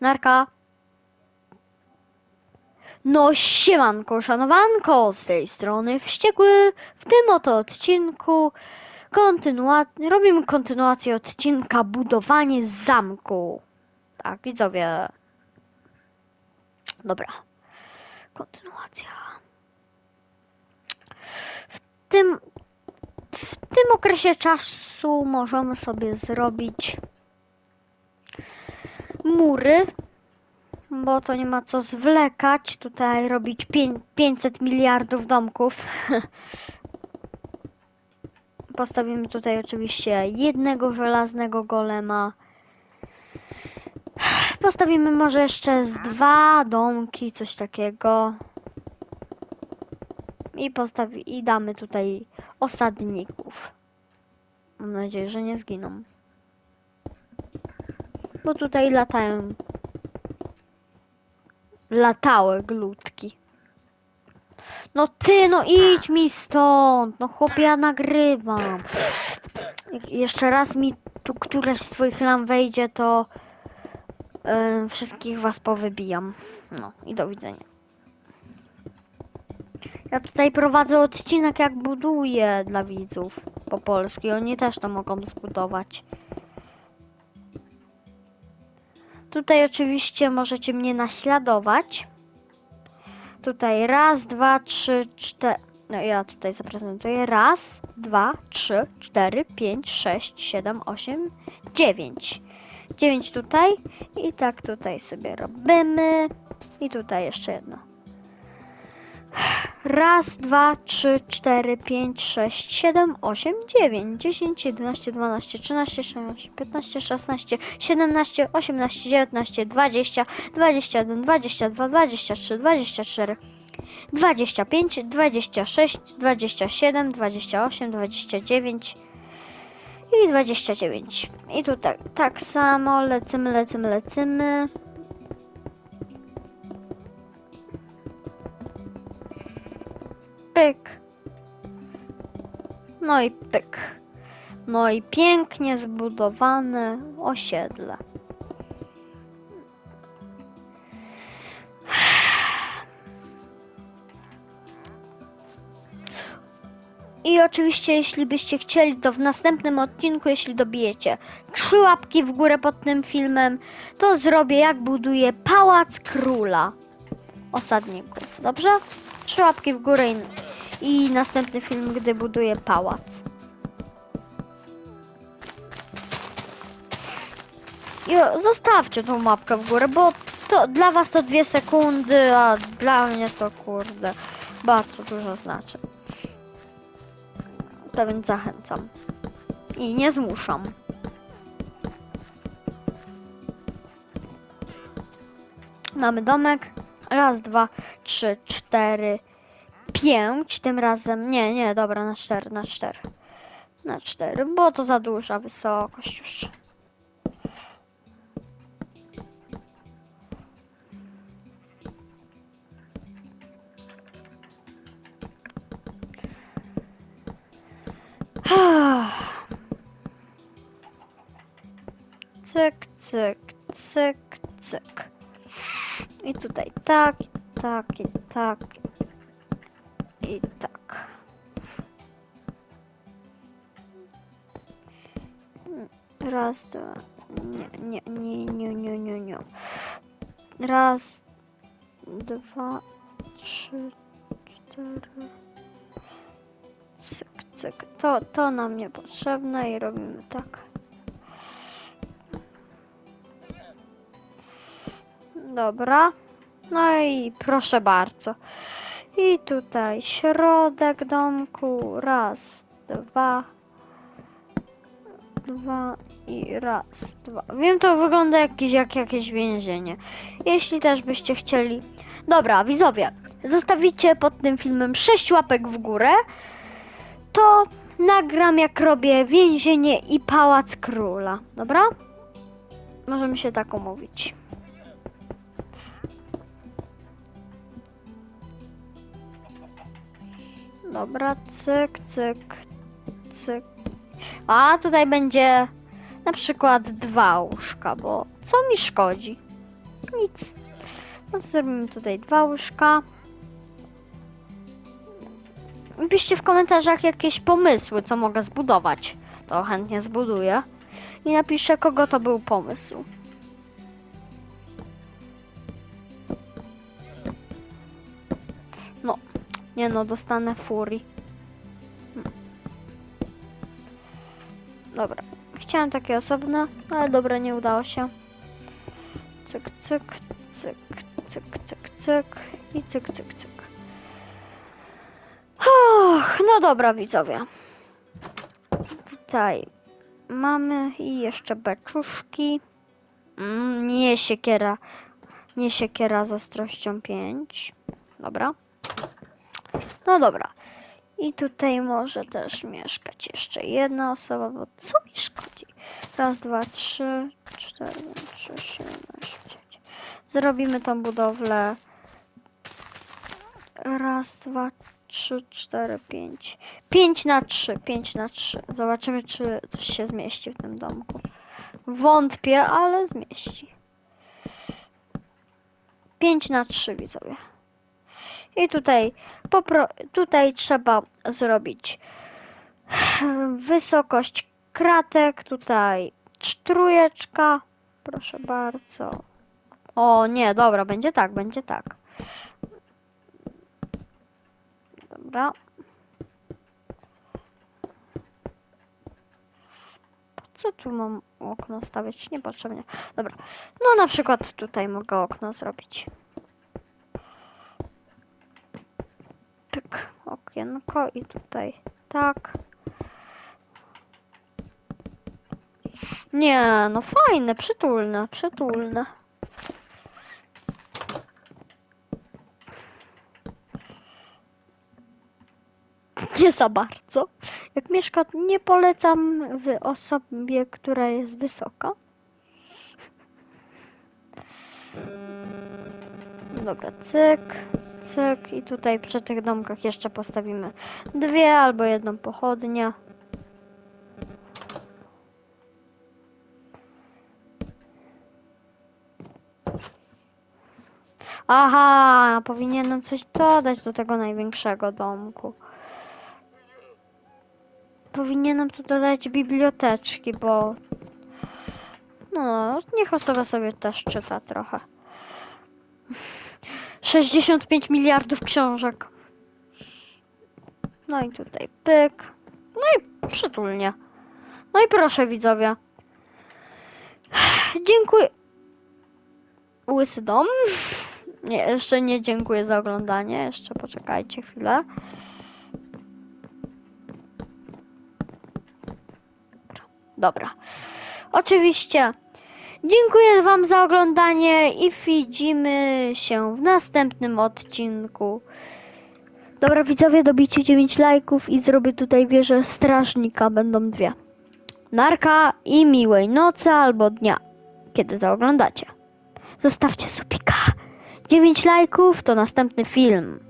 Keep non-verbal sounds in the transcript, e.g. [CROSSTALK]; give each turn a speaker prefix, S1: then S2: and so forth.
S1: Narka. No siemanko, szanowanko, z tej strony Wściekły. W tym oto odcinku kontynuat... robimy kontynuację odcinka Budowanie zamku. Tak, widzowie. Dobra. Kontynuacja. W tym, w tym okresie czasu możemy sobie zrobić mury, bo to nie ma co zwlekać. Tutaj robić pię- 500 miliardów domków. [LAUGHS] Postawimy tutaj oczywiście jednego żelaznego golema. [SIGHS] Postawimy może jeszcze z dwa domki, coś takiego. I postawi i damy tutaj osadników. Mam nadzieję, że nie zginą. Bo tutaj latają. Latały glutki. No ty, no idź mi stąd. No chłopie, ja nagrywam. Jeszcze raz mi tu któraś z swoich lam wejdzie, to em, wszystkich was powybijam. No i do widzenia. Ja tutaj prowadzę odcinek jak buduję dla widzów po polsku oni też to mogą zbudować. Tutaj oczywiście możecie mnie naśladować. Tutaj raz, dwa, trzy, cztery. No ja tutaj zaprezentuję. Raz, dwa, trzy, cztery, pięć, sześć, siedem, osiem, dziewięć. Dziewięć tutaj i tak tutaj sobie robimy. I tutaj jeszcze jedno. Raz, dwa, trzy, cztery, pięć, sześć, siedem, osiem, dziewięć, dziesięć, jedenaście, dwanaście, trzynaście, czternaście, piętnaście, szesnaście, siedemnaście, osiemnaście, dziewiętnaście, dwadzieścia, dwadzieścia jeden, dwadzieścia dwa, dwadzieścia trzy, dwadzieścia cztery, dwadzieścia pięć, dwadzieścia sześć, dwadzieścia siedem, dwadzieścia osiem, dwadzieścia dziewięć i dwadzieścia dziewięć. I tu tak, tak samo lecimy, lecimy, lecimy. Pyk. No i pyk. No i pięknie zbudowane osiedle. I oczywiście, jeśli byście chcieli, to w następnym odcinku, jeśli dobijecie trzy łapki w górę pod tym filmem, to zrobię jak buduję pałac króla osadników. Dobrze? Trzy łapki w górę i, i następny film, gdy buduję pałac. I zostawcie tą łapkę w górę, bo to dla was to dwie sekundy, a dla mnie to kurde bardzo dużo znaczy. To więc zachęcam. I nie zmuszam. Mamy domek. Raz, dwa, trzy, cztery, pięć. Tym razem. Nie, nie, dobra, na cztery, na cztery. Na cztery, bo to za duża wysokość już. [SIGHS] Cyk, cyk, cyk, cyk. I tutaj tak, i tak, i tak. I tak. Raz, dwa. Nie, nie, nie, nie, nie, nie. Raz, dwa, trzy, cztery. Cyk, cyk. To, to nam niepotrzebne i robimy tak. Dobra. No i proszę bardzo. I tutaj środek domku. Raz, dwa. Dwa i raz, dwa. Wiem, to wygląda jakieś, jak jakieś więzienie. Jeśli też byście chcieli. Dobra, widzowie, zostawicie pod tym filmem 6 łapek w górę, to nagram jak robię więzienie i pałac króla. Dobra? Możemy się tak umówić. Dobra, cyk, cyk, cyk. A tutaj będzie na przykład dwa łóżka, bo co mi szkodzi? Nic. No zrobimy tutaj dwa łóżka. Piszcie w komentarzach jakieś pomysły, co mogę zbudować. To chętnie zbuduję. I napiszę, kogo to był pomysł. Nie no, dostanę furii. Dobra, chciałem takie osobne, ale dobra, nie udało się. Cyk, cyk, cyk, cyk, cyk, cyk i cyk, cyk, cyk. Och, no dobra, widzowie. Tutaj mamy i jeszcze beczuszki. Mm, nie siekiera. Nie siekiera z ostrością 5. Dobra. No dobra. I tutaj może też mieszkać jeszcze jedna osoba, bo co mi szkodzi? Raz, dwa, trzy, cztery, pięć, sześć, siedem, osiem, dziewięć. Zrobimy tą budowlę. Raz, dwa, trzy, cztery, pięć. Pięć na trzy, pięć na trzy. Zobaczymy, czy coś się zmieści w tym domku. Wątpię, ale zmieści. Pięć na trzy, widzowie. I tutaj, popro, tutaj trzeba zrobić wysokość kratek, tutaj trójeczka, proszę bardzo. O nie, dobra, będzie tak, będzie tak. Dobra. Co tu mam okno stawiać? Niepotrzebnie. Dobra. No na przykład tutaj mogę okno zrobić. Pyk, okienko i tutaj tak. Nie, no fajne, przytulne, przytulne. Nie za bardzo. Jak mieszka, nie polecam w osobie, która jest wysoka. Dobra, cyk, cyk i tutaj przy tych domkach jeszcze postawimy dwie albo jedną pochodnię. Aha, powinienem coś dodać do tego największego domku. Powinienem tu dodać biblioteczki, bo no, niech osoba sobie też czyta trochę. 65 miliardów książek. No i tutaj pyk. No i przytulnie. No i proszę widzowie. [SIGHS] Dziękuję. Łysy dom. [LAUGHS] Nie, jeszcze nie dziękuję za oglądanie. Jeszcze poczekajcie chwilę. Dobra. Oczywiście. Dziękuję Wam za oglądanie i widzimy się w następnym odcinku. Dobra widzowie, dobijcie 9 lajków i zrobię tutaj wieżę strażnika, będą dwie. Narka i miłej nocy albo dnia, kiedy to oglądacie. Zostawcie subika. 9 lajków to następny film.